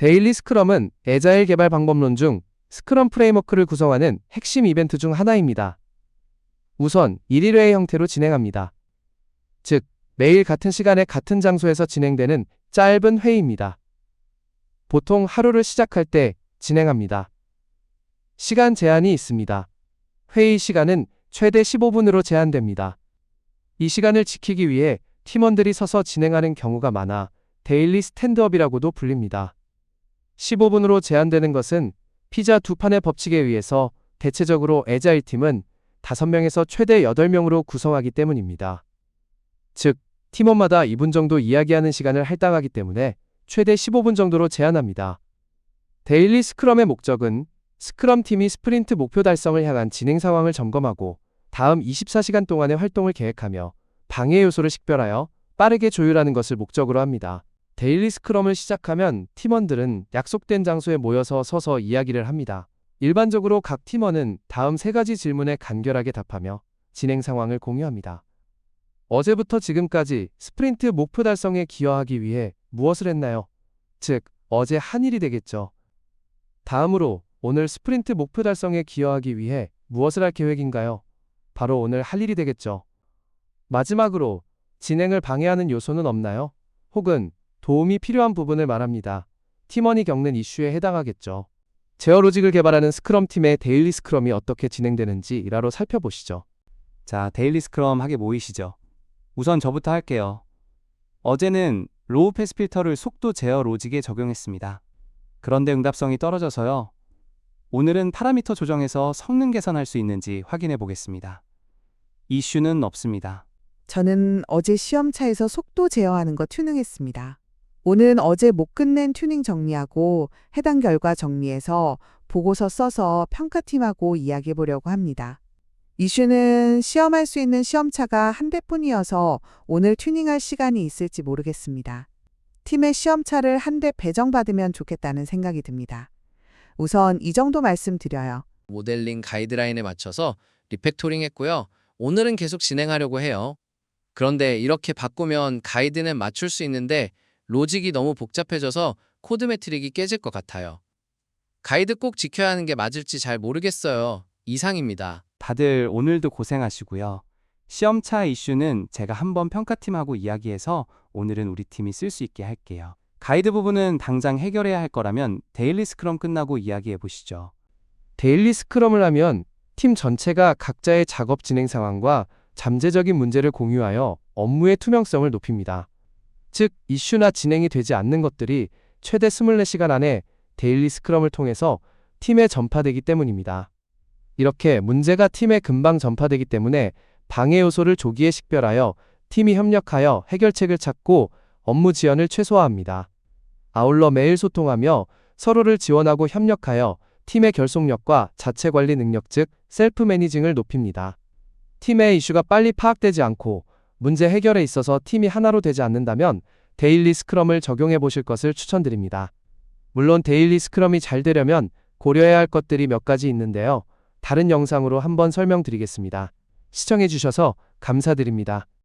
데일리 스크럼은 에자일 개발 방법론 중 스크럼 프레임워크를 구성하는 핵심 이벤트 중 하나입니다. 우선 1일회 형태로 진행합니다. 즉, 매일 같은 시간에 같은 장소에서 진행되는 짧은 회의입니다. 보통 하루를 시작할 때 진행합니다. 시간 제한이 있습니다. 회의 시간은 최대 15분으로 제한됩니다. 이 시간을 지키기 위해 팀원들이 서서 진행하는 경우가 많아 데일리 스탠드업이라고도 불립니다. 15분으로 제한되는 것은 피자 두 판의 법칙에 의해서 대체적으로 에자일 팀은 5명에서 최대 8명으로 구성하기 때문입니다. 즉, 팀원마다 2분 정도 이야기하는 시간을 할당하기 때문에 최대 15분 정도로 제한합니다. 데일리 스크럼의 목적은 스크럼 팀이 스프린트 목표 달성을 향한 진행 상황을 점검하고 다음 24시간 동안의 활동을 계획하며 방해 요소를 식별하여 빠르게 조율하는 것을 목적으로 합니다. 데일리 스크럼을 시작하면 팀원들은 약속된 장소에 모여서 서서 이야기를 합니다. 일반적으로 각 팀원은 다음 세 가지 질문에 간결하게 답하며 진행 상황을 공유합니다. 어제부터 지금까지 스프린트 목표 달성에 기여하기 위해 무엇을 했나요? 즉, 어제 한 일이 되겠죠. 다음으로 오늘 스프린트 목표 달성에 기여하기 위해 무엇을 할 계획인가요? 바로 오늘 할 일이 되겠죠. 마지막으로 진행을 방해하는 요소는 없나요? 혹은 도움이 필요한 부분을 말합니다. 팀원이 겪는 이슈에 해당하겠죠. 제어 로직을 개발하는 스크럼 팀의 데일리 스크럼이 어떻게 진행되는지 일화로 살펴보시죠. 자, 데일리 스크럼 하게 모이시죠. 우선 저부터 할게요. 어제는 로우 패스 필터를 속도 제어 로직에 적용했습니다. 그런데 응답성이 떨어져서요. 오늘은 파라미터 조정해서 성능 개선할 수 있는지 확인해 보겠습니다. 이슈는 없습니다. 저는 어제 시험차에서 속도 제어하는 거 튜닝했습니다. 오는 어제 못 끝낸 튜닝 정리하고 해당 결과 정리해서 보고서 써서 평가팀하고 이야기해 보려고 합니다. 이슈는 시험할 수 있는 시험차가 한 대뿐이어서 오늘 튜닝할 시간이 있을지 모르겠습니다. 팀의 시험차를 한 대 배정받으면 좋겠다는 생각이 듭니다. 우선 이 정도 말씀드려요. 모델링 가이드라인에 맞춰서 리팩토링 했고요. 오늘은 계속 진행하려고 해요. 그런데 이렇게 바꾸면 가이드는 맞출 수 있는데 로직이 너무 복잡해져서 코드 매트릭이 깨질 것 같아요. 가이드 꼭 지켜야 하는 게 맞을지 잘 모르겠어요. 이상입니다. 다들 오늘도 고생하시고요. 시험차 이슈는 제가 한번 평가팀하고 이야기해서 오늘은 우리 팀이 쓸 수 있게 할게요. 가이드 부분은 당장 해결해야 할 거라면 데일리 스크럼 끝나고 이야기해 보시죠. 데일리 스크럼을 하면 팀 전체가 각자의 작업 진행 상황과 잠재적인 문제를 공유하여 업무의 투명성을 높입니다. 즉, 이슈나 진행이 되지 않는 것들이 최대 24시간 안에 데일리 스크럼을 통해서 팀에 전파되기 때문입니다. 이렇게 문제가 팀에 금방 전파되기 때문에 방해 요소를 조기에 식별하여 팀이 협력하여 해결책을 찾고 업무 지연을 최소화합니다. 아울러 매일 소통하며 서로를 지원하고 협력하여 팀의 결속력과 자체 관리 능력 즉 셀프 매니징을 높입니다. 팀의 이슈가 빨리 파악되지 않고 문제 해결에 있어서 팀이 하나로 되지 않는다면 데일리 스크럼을 적용해 보실 것을 추천드립니다. 물론 데일리 스크럼이 잘 되려면 고려해야 할 것들이 몇 가지 있는데요. 다른 영상으로 한번 설명드리겠습니다. 시청해 주셔서 감사드립니다.